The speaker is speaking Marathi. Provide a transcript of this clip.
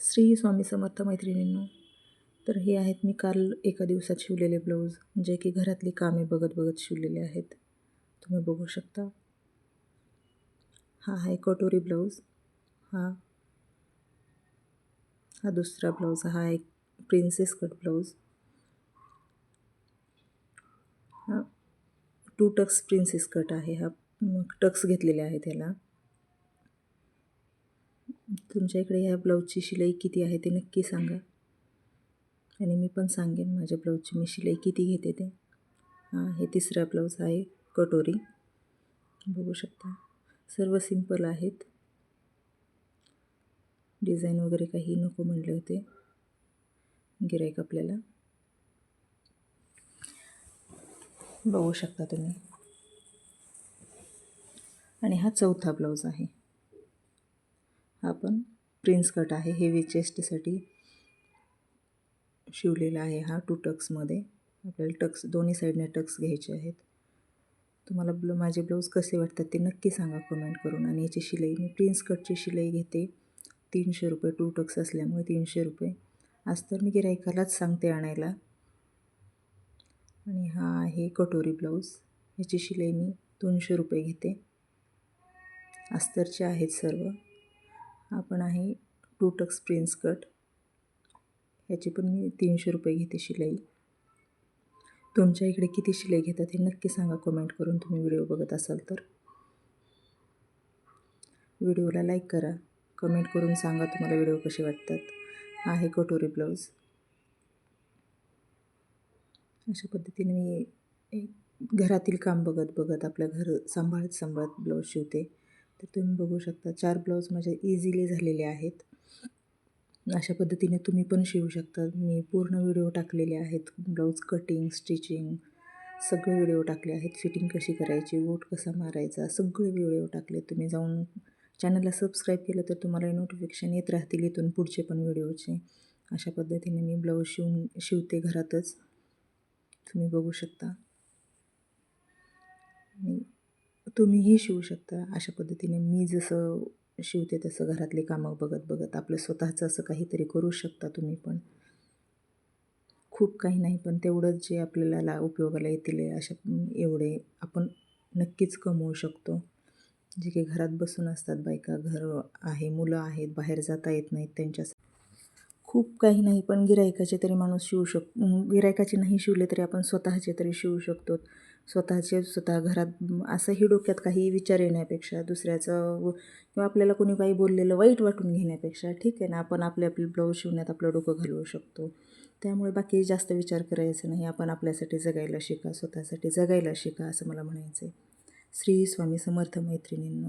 श्री स्वामी समर्थ मैत्रिणींनो तर हे आहेत मी काल एका दिवसात शिवलेले ब्लाऊज जे की घरातली कामे बघत बघत शिवलेले आहेत. तुम्ही बघू शकता. हा आहे कटोरी ब्लाऊज. हा हा दुसरा ब्लाऊज हा एक प्रिन्सेस कट ब्लाऊज. हा टू टक्स प्रिन्सेस कट आहे हा. टक्स घेतलेले आहेत ह्याला. तुमच्या इकडे ह्या ब्लाऊजची शिलाई किती आहे ते नक्की सांगा. आणि मी पण सांगेन माझ्या ब्लाऊजची. मी शिलाई किती घेते ते. हां हे तिसरा ब्लाऊज आहे कटोरी. बघू शकता. सर्व सिंपल आहेत. डिझाईन वगैरे काही नको म्हणले होते. गिरायक आपल्याला. बघू शकता तुम्ही. आणि हा चौथा ब्लाऊज आहे. आपण पण प्रिन्स कट आहे हेवी चेस्टसाठी शिवलेला आहे हा टू टक्समध्ये आपल्याला टक्स दोन्ही साईडने टक्स घ्यायचे आहेत. तुम्हाला ब्ल माझे ब्लाऊज कसे वाटतात ते नक्की सांगा कमेंट करून. आणि याची शिलाई मी प्रिन्स कटची शिलाई घेते. तीनशे रुपये टू टक्स असल्यामुळे तीनशे रुपये. आज तर मी गिरायकालाच सांगते आणायला. आणि हा आहे कटोरी ब्लाऊज याची शिलाई मी दोनशे रुपये घेते. अस्तरचे आहेत सर्व. आपण आहे टू टक्स प्रिन्स कट. ह्याची पण मी तीनशे रुपये घेते शिलाई. तुमच्या इकडे किती शिलाई घेतात हे नक्की सांगा कमेंट करून. तुम्ही व्हिडिओ बघत असाल तर. व्हिडिओला लाईक करा. कमेंट करून सांगा तुम्हाला व्हिडिओ कसे वाटतात. आहे कटोरी ब्लाऊज. अशा पद्धतीने मी घरातील काम बघत बघत आपल्या घर सांभाळत सांभाळत ब्लाऊज शिवते. तर तुम्ही बघू शकता. चार ब्लाऊज माझे इझिली झालेले आहेत. अशा पद्धतीने तुम्ही पण शिवू शकता. मी पूर्ण व्हिडिओ टाकलेले आहेत. ब्लाऊज कटिंग स्टिचिंग सगळे व्हिडिओ टाकले आहेत. फिटिंग कशी करायची वोट कसा मारायचा सगळे व्हिडिओ टाकले. तुम्ही जाऊन चॅनलला सबस्क्राईब केलं तर तुम्हाला नोटिफिकेशन येत राहतील इथून पुढचे पण व्हिडिओचे अशा पद्धतीने मी ब्लाऊज शिवून शिवते घरातच. तुम्ही बघू शकता. आणि तुम्हीही शिवू शकता. अशा पद्धतीने मी जसं शिवते तसं घरातले कामं बघत बघत आपलं स्वतःचं असं काहीतरी करू शकता तुम्ही पण. खूप काही नाही पण तेवढंच जे आपल्याला ला उपयोगाला येतील अशा एवढे आपण नक्कीच कमवू शकतो. जे काही घरात बसून असतात बायका घर आहे मुलं आहेत बाहेर जाता येत नाहीत त्यांच्यासाठी खूप काही नाही पण गिरायकाचे तरी माणूस शिवू शक गिरायकाचे नाही शिवले तरी आपण स्वतःचे तरी शिवू शकतो. स्वतःचे स्वतः घरात असंही डोक्यात काही विचार येण्यापेक्षा दुसऱ्याचं किंवा आपल्याला कोणी काही बोललेलं वाईट वाटून घेण्यापेक्षा ठीक आहे ना आपण आपले आपले ब्लाऊज शिवण्यात आपलं डोकं घालवू शकतो. त्यामुळे बाकी जास्त विचार करायचा नाही. आपण आपल्यासाठी जगायला शिका स्वतःसाठी जगायला शिका असं मला म्हणायचं आहे श्री स्वामी समर्थ मैत्रिणींनो.